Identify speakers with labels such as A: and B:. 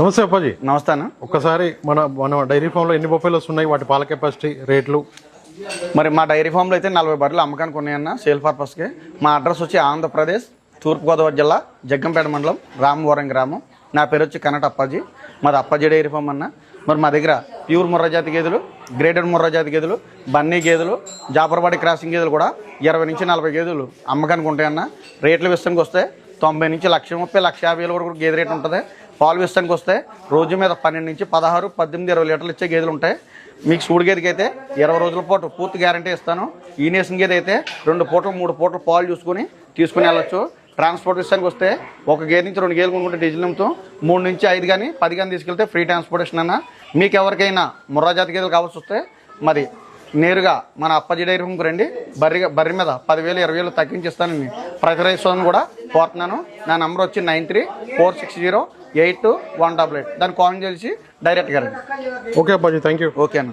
A: నమస్తే అప్పాజీ.
B: నమస్తే అన్న
A: ఒక్కసారి మన మన డైరీ ఫామ్లో ఎన్ని బొఫెలోస్ ఉన్నాయి? వాటి పాల కెపాసిటీ రేట్లు?
B: మరి మా డైరీ ఫామ్లో అయితే నలభై బర్రెలు అమ్మకానికి ఉన్నాయన్న సేల్ పర్పస్కి. మా అడ్రస్ వచ్చి ఆంధ్రప్రదేశ్ తూర్పుగోదావరి జిల్లా జగ్గంపేట మండలం రామవరం గ్రామం. నా పేరు వచ్చి కనట అప్పాజీ. మాది అప్పాజీ డైరీ ఫామ్ అన్న. మరి మా దగ్గర ప్యూర్ ముర్రా జాతి గేదెలు గ్రేటెడ్ ముర్రా జాతి గేదెలు బన్నీ గేదెలు జాపరవాడి క్రాసింగ్ గేదెలు కూడా ఇరవై నుంచి నలభై గేదెలు అమ్మకానికి ఉంటాయన్న. రేట్ల విషయానికి వస్తే తొంభై నుంచి లక్ష ముప్పై లక్ష యాభై వేల వరకు గేదె రేట్ ఉంటుంది. పాలు విషయానికి వస్తే రోజు మీద పన్నెండు నుంచి పదహారు పద్దెనిమిది ఇరవై లీటర్లు ఇచ్చే గేదెలు ఉంటాయి. మీకు సూడి గేదెకి అయితే ఇరవై రోజుల పాటు పూర్తి గ్యారంటీ ఇస్తాను. ఈనేసిన గేదె అయితే రెండు పూటలు మూడు పూటలు పాలు చూసుకుని తీసుకుని వెళ్ళొచ్చు. ట్రాన్స్పోర్ట్ విషయానికి వస్తే ఒక గేదె నుంచి రెండు గేదెలు కొనుక్కుంటే డీజిల్ నిమిత్తం మూడు నుంచి ఐదు కానీ పది కానీ తీసుకెళ్తే ఫ్రీ ట్రాన్స్పోర్టేషన్ అన్న. మీకు ఎవరికైనా ముర్రాజాతి గేదెలు కావాల్సి వస్తే మరి నేరుగా మన అప్పజీ డైరీ రూమ్కి రండి. బర్రి బర్రి మీద పదివేలు ఇరవై వేలు తగ్గించిస్తానని రైతు కూడా కోరుతున్నాను. నా నంబర్ వచ్చి nine three four six zero eight one double eight. దాన్ని కాల్ చేసి డైరెక్ట్గా రండి.
A: ఓకే అప్పాజీ థ్యాంక్ యూ
B: ఓకే అన్న.